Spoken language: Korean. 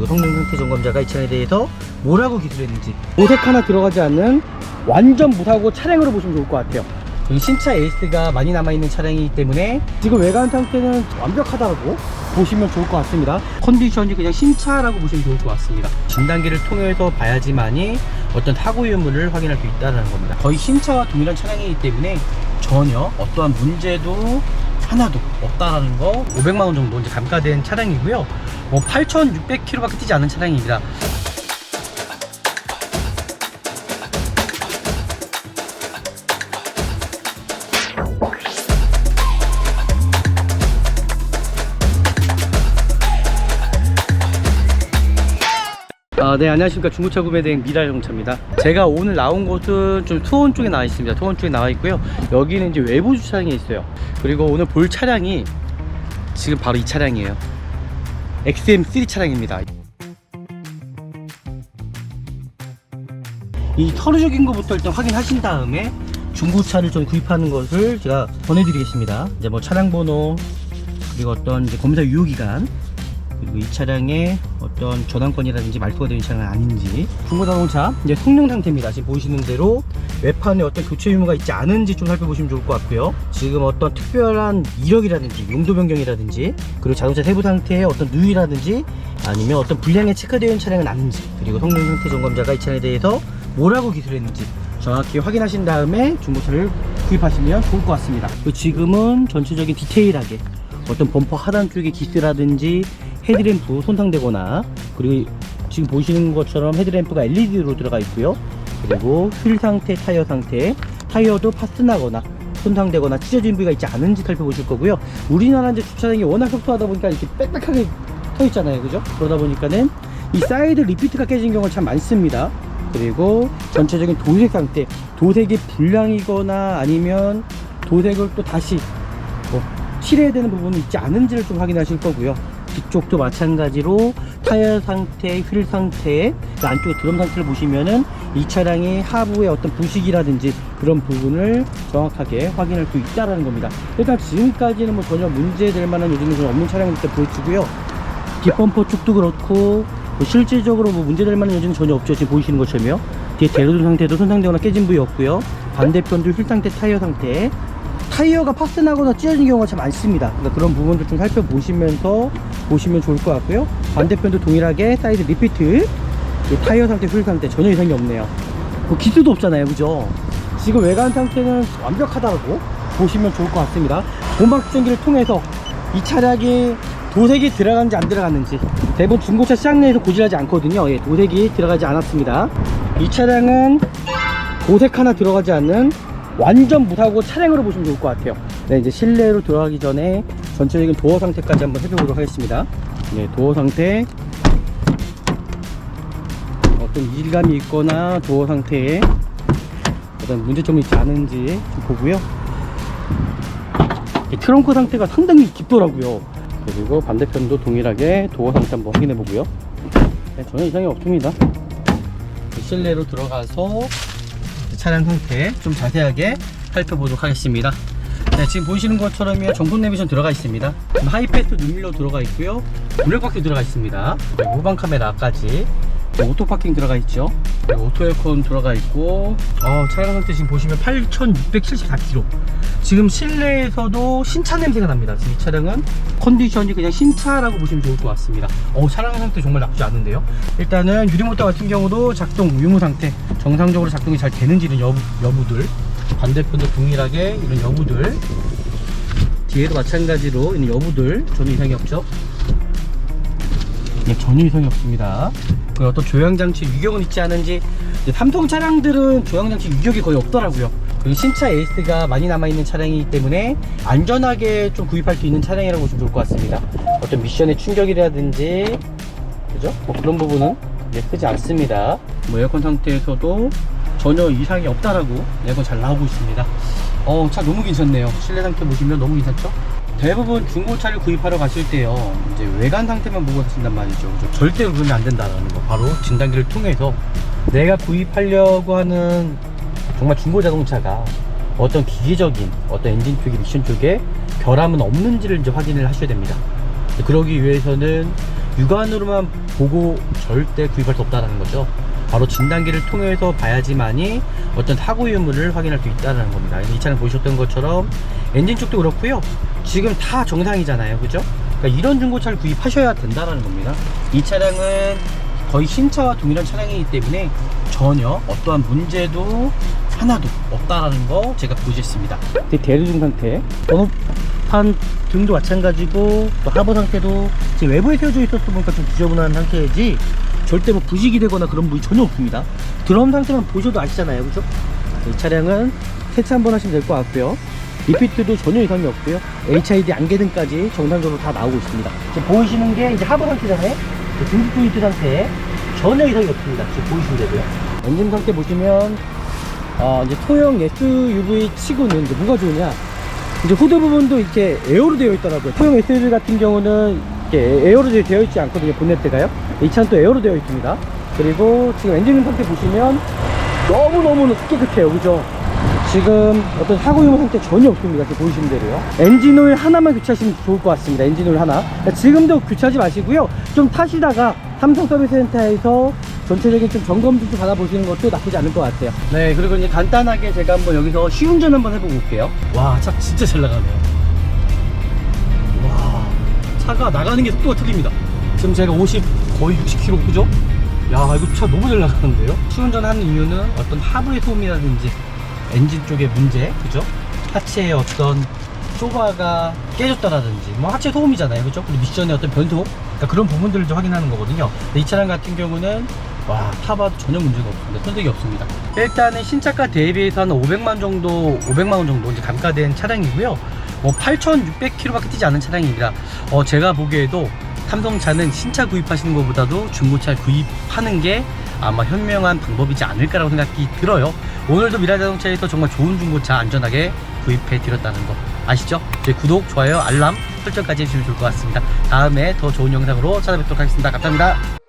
그리고 성능 상태 점검자가 이 차량에 대해서 뭐라고 기술했는지. 오색 하나 들어가지 않는 완전 무사고 차량으로 보시면 좋을 것 같아요. 여기 신차 에이스가 많이 남아있는 차량이기 때문에 지금 외관 상태는 완벽하다고 보시면 좋을 것 같습니다. 컨디션이 그냥 신차라고 보시면 좋을 것 같습니다. 진단기를 통해서 봐야지만이 어떤 사고 유무를 확인할 수 있다는 겁니다. 거의 신차와 동일한 차량이기 때문에 전혀 어떠한 문제도 하나도. 없다라는 거. 500만 원 정도 이제 감가된 차량이고요. 뭐 8600km밖에 뛰지 않은 차량입니다 아, 네, 안녕하십니까. 중고차 구매대행 미라자동차입니다. 제가 오늘 나온 곳은 좀 투혼 쪽에 나와 있습니다. 투혼 쪽에 나와 있고요. 여기는 이제 외부 주차장에 있어요. 그리고 오늘 볼 차량이 지금 바로 이 차량이에요. XM3 차량입니다. 이 서류적인 것부터 일단 확인하신 다음에 중고차를 좀 구입하는 것을 제가 전해드리겠습니다. 이제 뭐 차량 번호, 그리고 어떤 이제 검사 유효기간, 그리고 이 차량의 어떤 저당권이라든지 말소가 되는 차량은 아닌지. 중고자동차 이제 성능 상태입니다. 지금 보시는 대로 외판에 어떤 교체 유무가 있지 않은지 좀 살펴보시면 좋을 것 같고요. 지금 어떤 특별한 이력이라든지 용도 변경이라든지 그리고 자동차 세부 상태의 어떤 누이라든지 아니면 어떤 불량에 체크되어 있는 차량은 아닌지 그리고 성능 상태 점검자가 이 차량에 대해서 뭐라고 기술했는지 정확히 확인하신 다음에 중고차를 구입하시면 좋을 것 같습니다. 지금은 전체적인 디테일하게 어떤 범퍼 하단 쪽에 기스라든지 헤드램프 손상되거나 그리고 지금 보시는 것처럼 헤드램프가 LED로 들어가 있고요. 그리고 휠 상태, 타이어 상태 타이어도 파스나거나 손상되거나 찢어진 부위가 있지 않은지 살펴보실 거고요. 우리나라 이제 주차장이 워낙 협소하다 보니까 이렇게 빽빽하게 서 있잖아요. 그죠? 그러다 보니까는 이 사이드 리피트가 깨진 경우가 참 많습니다. 그리고 전체적인 도색 상태 도색이 불량이거나 아니면 도색을 또 다시 뭐 칠해야 되는 부분이 있지 않은지를 좀 확인하실 거고요. 뒤쪽도 마찬가지로 타이어 상태, 휠 상태, 그 안쪽에 드럼 상태를 보시면은 이 차량의 하부의 어떤 부식이라든지 그런 부분을 정확하게 확인할 수 있다라는 겁니다. 일단 지금까지는 뭐 전혀 문제될 만한 요즘은 좀 없는 차량이기 때문에 보여주고요. 뒷범퍼 쪽도 그렇고 뭐 실질적으로 뭐 문제될 만한 요즘은 전혀 없죠. 지금 보이시는 것처럼요. 뒤에 제로등 상태도 손상되거나 깨진 부위 없고요. 반대편도 휠 상태, 타이어 상태, 타이어가 파스나거나 찢어진 경우가 참 많습니다. 그러니까 그런 부분도 좀 살펴보시면서 보시면 좋을 것 같고요. 반대편도 동일하게 사이드 리피트, 이 타이어 상태, 휠 상태 전혀 이상이 없네요. 뭐 기스도 없잖아요, 그죠? 지금 외관 상태는 완벽하다고 보시면 좋을 것 같습니다. 본방 측정기를 통해서 이 차량이 도색이 들어갔는지 안 들어갔는지 대부분 중고차 시장 내에서 고질하지 않거든요. 예, 도색이 들어가지 않았습니다. 이 차량은 도색 하나 들어가지 않는 완전 무사고 차량으로 보시면 좋을 것 같아요. 네, 이제 실내로 들어가기 전에 전체적인 도어 상태까지 한번 살펴보도록 하겠습니다. 네, 도어 상태. 어떤 이질감이 있거나 도어 상태에 어떤 문제점이 있지 않은지 좀 보고요. 이 트렁크 상태가 상당히 깊더라고요. 그리고 반대편도 동일하게 도어 상태 한번 확인해 보고요. 네, 전혀 이상이 없습니다. 실내로 들어가서 차량 상태 좀 자세하게 살펴보도록 하겠습니다. 네, 지금 보시는 것처럼요 정품 내비전 들어가 있습니다. 하이패스 눈밀로 들어가 있고요. 블랙박스 들어가 있습니다. 그리고 후방 카메라까지 오토 파킹 들어가 있죠. 오토 에어컨 들어가 있고 어, 차량 상태 지금 보시면 8,674km. 지금 실내에서도 신차 냄새가 납니다. 지금 이 차량은 컨디션이 그냥 신차라고 보시면 좋을 것 같습니다. 어, 차량 상태 정말 나쁘지 않은데요. 일단은 유리모터 같은 경우도 작동 유무 상태 정상적으로 작동이 잘 되는지는 여부, 여부들 반대편도 동일하게 이런 여부들 뒤에도 마찬가지로 이런 여부들 전혀 이상이 없죠. 예, 전혀 이상이 없습니다. 그 어떤 조향장치 유격은 있지 않은지 삼성 차량들은 조향장치 유격이 거의 없더라고요. 그리고 신차 에이스가 많이 남아있는 차량이기 때문에 안전하게 좀 구입할 수 있는 차량이라고 보시면 좋을 것 같습니다. 어떤 미션의 충격이라든지 그죠? 뭐 그런 부분은 이제 크지 않습니다. 뭐 에어컨 상태에서도 전혀 이상이 없다라고 에어컨 잘 나오고 있습니다. 어, 차 너무 괜찮네요. 실내 상태 보시면 너무 괜찮죠? 대부분 중고차를 구입하러 가실 때요, 이제 외관 상태만 보고 가신단 말이죠. 절대로 그러면 안 된다라는 거. 바로 진단기를 통해서 내가 구입하려고 하는 정말 중고 자동차가 어떤 기계적인 어떤 엔진 쪽에 미션 쪽에 결함은 없는지를 이제 확인을 하셔야 됩니다. 그러기 위해서는 육안으로만 보고 절대 구입할 수 없다는 거죠. 바로 진단기를 통해서 봐야지만이 어떤 사고 유무를 확인할 수 있다는 겁니다. 이 차량 보셨던 것처럼 엔진 쪽도 그렇고요. 지금 다 정상이잖아요. 그죠? 그러니까 이런 중고차를 구입하셔야 된다는 겁니다. 이 차량은 거의 신차와 동일한 차량이기 때문에 전혀 어떠한 문제도 하나도 없다라는 거 제가 보여줬습니다. 대리중 상태, 번호판 등도 마찬가지고 또 하부 상태도 외부에 세워져 있었다 보니까 좀 지저분한 상태이지 절대 뭐 부식이 되거나 그런 부위 전혀 없습니다. 드럼 상태만 보셔도 아시잖아요, 그죠? 이 차량은 세차 한번 하시면 될 것 같고요. 리피트도 전혀 이상이 없고요. HID 안개등까지 정상적으로 다 나오고 있습니다. 지금 보이시는 게 이제 하부 상태잖아요. 등급 포인트 상태 전혀 이상이 없습니다. 지금 보이시면 되고요. 엔진 상태 보시면 어, 이제 소형 SUV 치고는 이제 뭐가 좋으냐? 이제 후드 부분도 이렇게 에어로 되어 있더라고요. 소형 SUV 같은 경우는 이렇게 에어로 되어 있지 않거든요. 본네트가요. 이 차는 또 에어로 되어 있습니다. 그리고 지금 엔진 상태 보시면 너무너무 깨끗해요. 그죠? 지금 어떤 사고 유무 상태 전혀 없습니다. 지금 보이시는 대로요. 엔진오일 하나만 교체하시면 좋을 것 같습니다. 엔진오일 하나. 그러니까 지금도 교체하지 마시고요. 좀 타시다가 삼성 서비스 센터에서 전체적인 좀 점검 좀 받아보시는 것도 나쁘지 않을 것 같아요. 네, 그리고 이제 간단하게 제가 한번 여기서 시운전 한번 해보고 올게요. 와, 차 진짜 잘 나가네요. 와, 차가 나가는 게 속도가 틀립니다. 지금 제가 50, 거의 60km, 그죠? 야, 이거 차 너무 잘 나가는데요? 시운전하는 이유는 어떤 하부의 소음이라든지 엔진 쪽의 문제, 그죠? 하체의 어떤 쇼바가 깨졌다라든지, 뭐 하체 소음이잖아요, 그죠? 그리고 미션의 어떤 변속, 그러니까 그런 부분들을 좀 확인하는 거거든요. 이 차량 같은 경우는 와, 타봐도 전혀 문제가 없습니다. 손색이 없습니다. 일단은 신차가 대비해서 한 500만 정도, 500만 원 정도 이제 감가된 차량이고요. 뭐 8,600km밖에 뛰지 않은 차량입니다. 어, 제가 보기에도 삼성차는 신차 구입하시는 것보다도 중고차 구입하는 게 아마 현명한 방법이지 않을까라고 생각이 들어요. 오늘도 미라자동차에서 정말 좋은 중고차 안전하게 구입해 드렸다는 거 아시죠? 저희 구독, 좋아요, 알람 설정까지 해주시면 좋을 것 같습니다. 다음에 더 좋은 영상으로 찾아뵙도록 하겠습니다. 감사합니다.